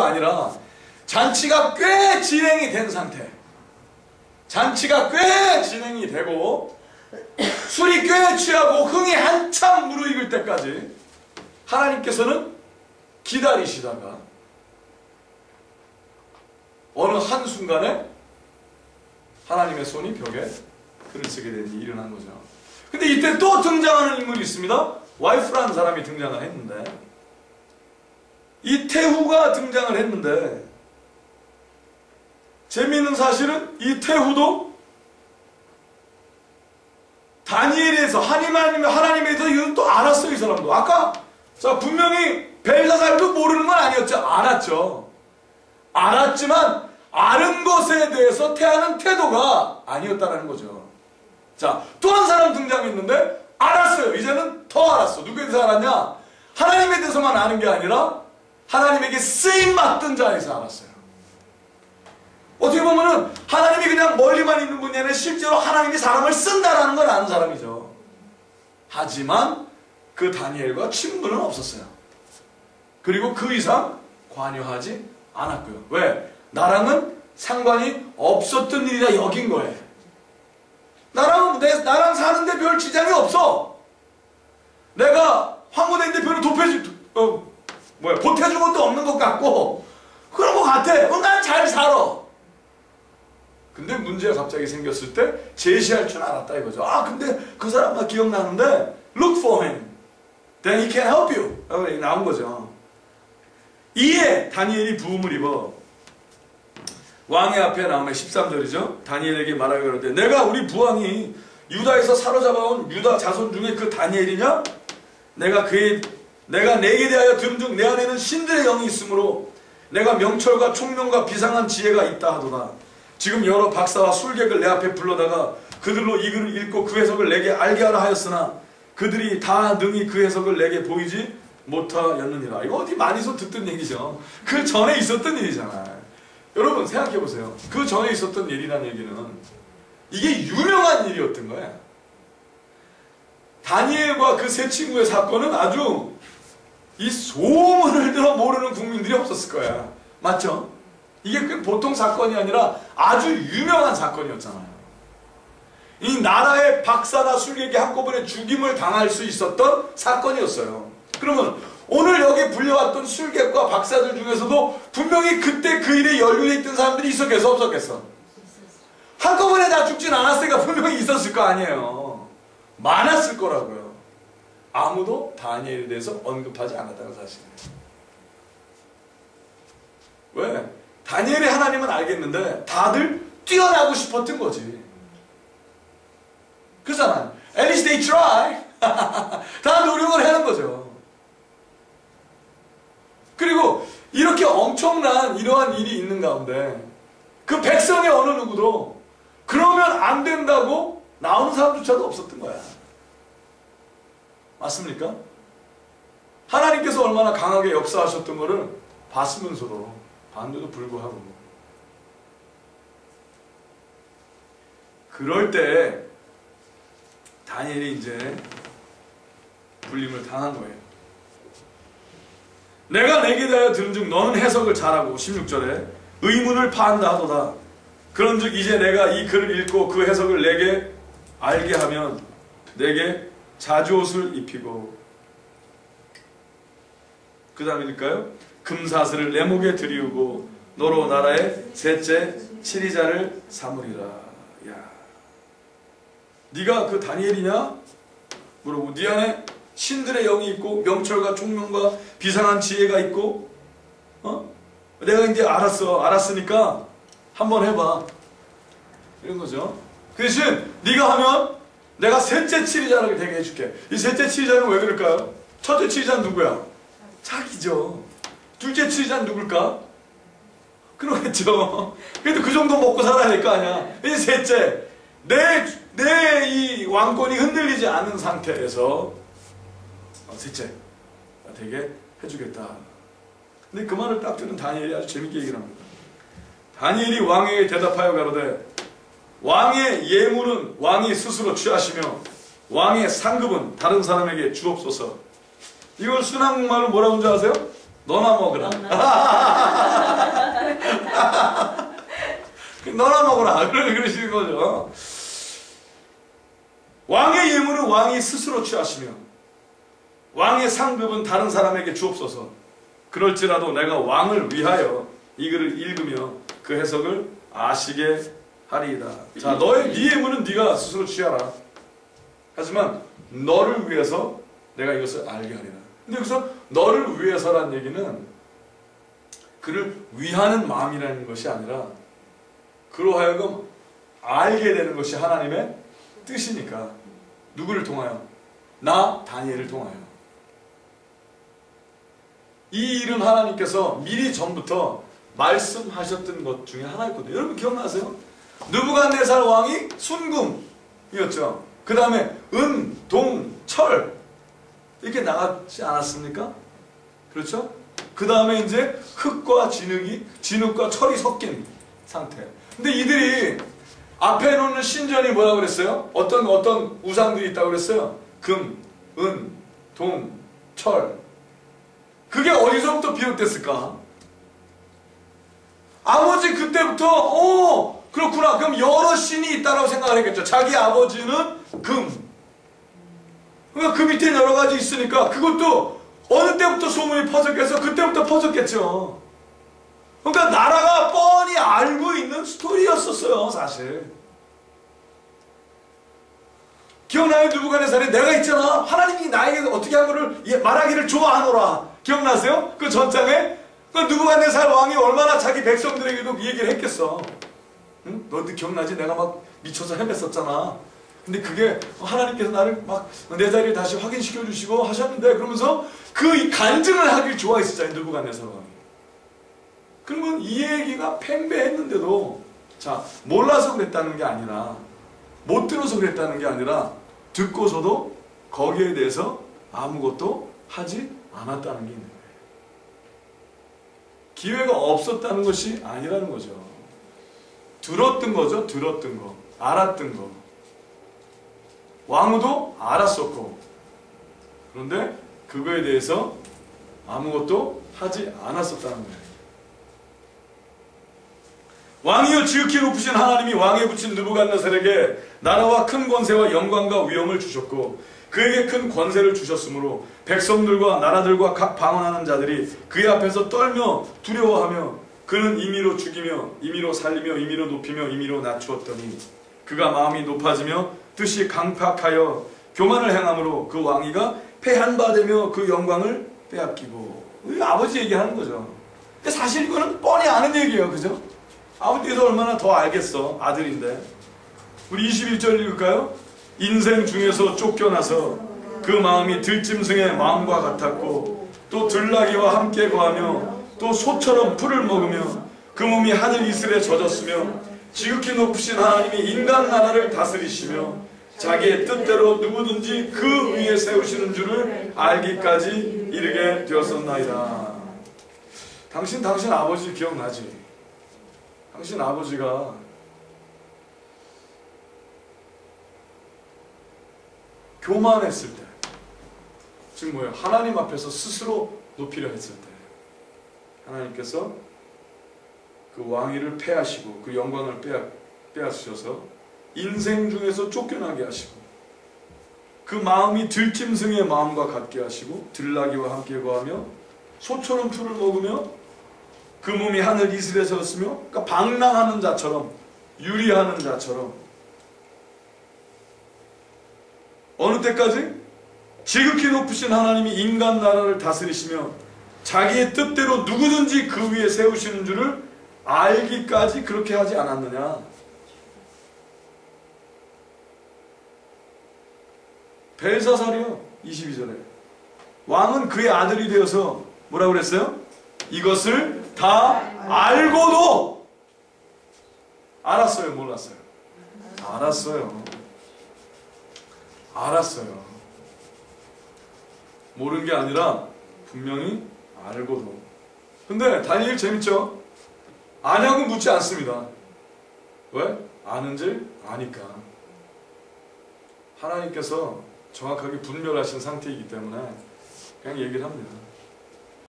아니라 잔치가 꽤 진행이 된 상태. 잔치가 꽤 진행이 되고 술이 꽤 취하고 흥이 한참 무르익을 때까지 하나님께서는 기다리시다가 어느 한순간에 하나님의 손이 벽에 글을 쓰게 된 일이 일어난 거죠. 근데 이때 또 등장하는 인물이 있습니다. 와이프라는 사람이 등장을 했는데 이 태후가 등장을 했는데 재미있는 사실은 이 태후도 다니엘에서 하나님 하나님에 대해서 또 알았어요 이 사람도. 아까 자 분명히 벨사살도 모르는 건 아니었죠. 알았죠. 알았지만 아는 것에 대해서 태하는 태도가 아니었다라는 거죠. 자또 한 사람 등장했는데 알았어요. 이제는 더 알았어. 누구에 대해서 알았냐? 하나님에 대해서만 아는 게 아니라 하나님에게 쓰임 맡던 자에서 알았어요 어떻게 보면은 하나님이 그냥 멀리만 있는 분이 아니라 실제로 하나님이 사람을 쓴다라는 걸 아는 사람이죠. 하지만 그 다니엘과 친분은 없었어요. 그리고 그 이상 관여하지 않았고요. 왜? 나랑은 상관이 없었던 일이라 여긴 거예요. 나랑, 내, 나랑 사는데 별 지장이 없어. 내가 황무대인데 별로 돕해주, 어, 뭐야, 보태준 것도 없는 것 같고, 그런 것 같아. 어, 난잘 살아. 근데 문제가 갑자기 생겼을 때 제시할 줄 알았다 이거죠. 아 근데 그 사람 나 기억나는데 look for him. Then he can help you. 나온 거죠. 이에 다니엘이 부음을 입어 왕의 앞에 나오면 13절이죠. 다니엘에게 말하여 그러되 내가 우리 부왕이 유다에서 사로잡아온 유다 자손 중에 그 다니엘이냐? 내가 그의 내가 내게 대하여 들은 중내 안에는 신들의 영이 있으므로 내가 명철과 총명과 비상한 지혜가 있다 하도다. 지금 여러 박사와 술객을 내 앞에 불러다가 그들로 이 글을 읽고 그 해석을 내게 알게 하라 하였으나 그들이 다 능히 그 해석을 내게 보이지 못하였느니라. 이거 어디 많이서 듣던 얘기죠. 그 전에 있었던 일이잖아요. 여러분 생각해 보세요. 그 전에 있었던 일이라는 얘기는 이게 유명한 일이었던 거야. 다니엘과 그 세 친구의 사건은 아주 이 소문을 들어 모르는 국민들이 없었을 거야. 맞죠? 이게 그 보통 사건이 아니라 아주 유명한 사건이었잖아요. 이 나라의 박사나 술객이 한꺼번에 죽임을 당할 수 있었던 사건이었어요. 그러면 오늘 여기 불려왔던 술객과 박사들 중에서도 분명히 그때 그 일에 연루돼 있던 사람들이 있었겠어 없었겠어? 한꺼번에 다 죽진 않았으니까 분명히 있었을 거 아니에요. 많았을 거라고요. 아무도 다니엘에 대해서 언급하지 않았다는 사실이에요. 왜? 다니엘의 하나님은 알겠는데 다들 뛰어나고 싶었던 거지. 그잖아. At least they try. 다 노력을 하는 거죠. 그리고 이렇게 엄청난 이러한 일이 있는 가운데 그 백성의 어느 누구도 그러면 안 된다고 나오는 사람조차도 없었던 거야. 맞습니까? 하나님께서 얼마나 강하게 역사하셨던 것을 봤으면서도 반대도 불구하고 그럴 때 다니엘이 이제 불림을 당한 거예요. 내가 내게 대하여 들은 중 너는 해석을 잘하고 16절에 의문을 파한다 하도다. 그런 즉 이제 내가 이 글을 읽고 그 해석을 내게 알게 하면 내게 자주 옷을 입히고 그 다음에 읽을까요? 금사슬을 내 목에 들이우고 너로 나라의 셋째 치리자를 삼으리라. 야, 네가 그 다니엘이냐? 물어보고 네 안에 신들의 영이 있고 명철과 총명과 비상한 지혜가 있고 어? 내가 이제 알았어. 알았으니까 한번 해봐. 이런 거죠. 그 대신 네가 하면 내가 셋째 치리자를 되게 해줄게. 이 셋째 치리자는 왜 그럴까요? 첫째 치리자는 누구야? 자기죠. 둘째 치리자는 누굴까? 그러겠죠. 그래도 그 정도 먹고 살아야 될 거 아니야. 이제 셋째, 내, 내 이 왕권이 흔들리지 않은 상태에서 어, 셋째, 되게 해주겠다. 근데 그 말을 딱 들은 다니엘이 아주 재밌게 얘기를 합니다. 다니엘이 왕에게 대답하여 가로되 왕의 예물은 왕이 스스로 취하시며 왕의 상급은 다른 사람에게 주옵소서. 이걸 순한말로 뭐라고 하는지 아세요? 너나 먹으라. 너나 먹으라. 그러시는 거죠. 왕의 예물은 왕이 스스로 취하시며 왕의 상급은 다른 사람에게 주옵소서. 그럴지라도 내가 왕을 위하여 이 글을 읽으며 그 해석을 아시게 하리이다. 자, 너의 네 예물은 네가 스스로 취하라. 하지만 너를 위해서 내가 이것을 알게 하리라. 근데 여기서 너를 위해서란 얘기는 그를 위하는 마음이라는 것이 아니라 그로 하여금 알게 되는 것이 하나님의 뜻이니까 누구를 통하여? 나 다니엘을 통하여. 이 일은 하나님께서 미리 전부터 말씀하셨던 것 중에 하나였거든요. 여러분 기억나세요? 느부갓네살 왕이 순금이었죠. 그 다음에 은, 동, 철 이렇게 나가지 않았습니까? 그렇죠? 그 다음에 이제 흙과 진흙이 진흙과 철이 섞인 상태. 근데 이들이 앞에 놓는 신전이 뭐라고 그랬어요? 어떤 어떤 우상들이 있다고 그랬어요? 금, 은, 동, 철. 그게 어디서부터 비롯됐을까? 아버지 그때부터 어 그렇구나. 그럼 여러 신이 있다라고 생각을 했겠죠. 자기 아버지는 금. 그러니까 그 밑에 여러 가지 있으니까 그것도 어느 때부터 소문이 퍼졌겠어? 그때부터 퍼졌겠죠. 그러니까 나라가 뻔히 알고 있는 스토리였었어요, 사실. 기억나요? 누부갓네살이 내가 있잖아. 하나님이 나에게 어떻게 한 거를 말하기를 좋아하노라. 기억나세요? 그 전장에 그 누부갓네살 왕이 얼마나 자기 백성들에게도 그 얘기를 했겠어. 응? 너도 기억나지? 내가 막 미쳐서 헤맸었잖아. 근데 그게 하나님께서 나를 막 내 자리를 다시 확인시켜 주시고 하셨는데 그러면서 그 간증을 하길 좋아했었잖아요. 누부갓네살 왕이. 그러면 이 얘기가 팽배했는데도 자 몰라서 그랬다는 게 아니라 못 들어서 그랬다는 게 아니라 듣고서도 거기에 대해서 아무것도 하지 않았다는 게 있는 거예요. 기회가 없었다는 것이 아니라는 거죠. 들었던 거죠. 들었던 거. 알았던 거. 왕후도 알았었고 그런데 그거에 대해서 아무것도 하지 않았었다는 거예요. 왕이여 지극히 높으신 하나님이 왕에 붙인 느부갓네살에게 나라와 큰 권세와 영광과 위엄을 주셨고 그에게 큰 권세를 주셨으므로 백성들과 나라들과 각 방언하는 자들이 그의 앞에서 떨며 두려워하며 그는 임의로 죽이며 임의로 살리며 임의로 높이며 임의로 낮추었더니 그가 마음이 높아지며 뜻이 강팍하여 교만을 행함으로 그 왕위가 패한 바 되며 그 영광을 빼앗기고 아버지 얘기하는 거죠. 근데 사실 이거는 뻔히 아는 얘기예요. 그죠? 아버지도 얼마나 더 알겠어. 아들인데. 우리 21절 읽을까요? 인생 중에서 쫓겨나서 그 마음이 들짐승의 마음과 같았고 또 들나귀와 함께 거하며 또 소처럼 풀을 먹으며 그 몸이 하늘 이슬에 젖었으며 지극히 높으신 하나님이 인간 나라를 다스리시며 자기의 뜻대로 누구든지 그 위에 세우시는 줄을 알기까지 이르게 되었었나이다. 당신 당신 아버지 기억나지? 당신 아버지가 교만했을 때, 즉 뭐예요? 하나님 앞에서 스스로 높이려 했을 때, 하나님께서 그 왕위를 패하시고 그 영광을 빼앗, 빼앗으셔서 인생 중에서 쫓겨나게 하시고 그 마음이 들짐승의 마음과 같게 하시고 들나귀와 함께 거하며 소처럼 풀을 먹으며 그 몸이 하늘 이슬에 섰으며 그러니까 방랑하는 자처럼 유리하는 자처럼 어느 때까지? 지극히 높으신 하나님이 인간 나라를 다스리시며 자기의 뜻대로 누구든지 그 위에 세우시는 줄을 알기까지 그렇게 하지 않았느냐 벨사살이요 22절에 왕은 그의 아들이 되어서 뭐라고 그랬어요? 이것을 다 알고도 알았어요 몰랐어요? 알았어요 알았어요 모르는 게 아니라 분명히 알고도 근데 다니엘 재밌죠? 아냐고 묻지 않습니다 왜? 아는 줄 아니까 하나님께서 정확하게 분별하신 상태이기 때문에 그냥 얘기를 합니다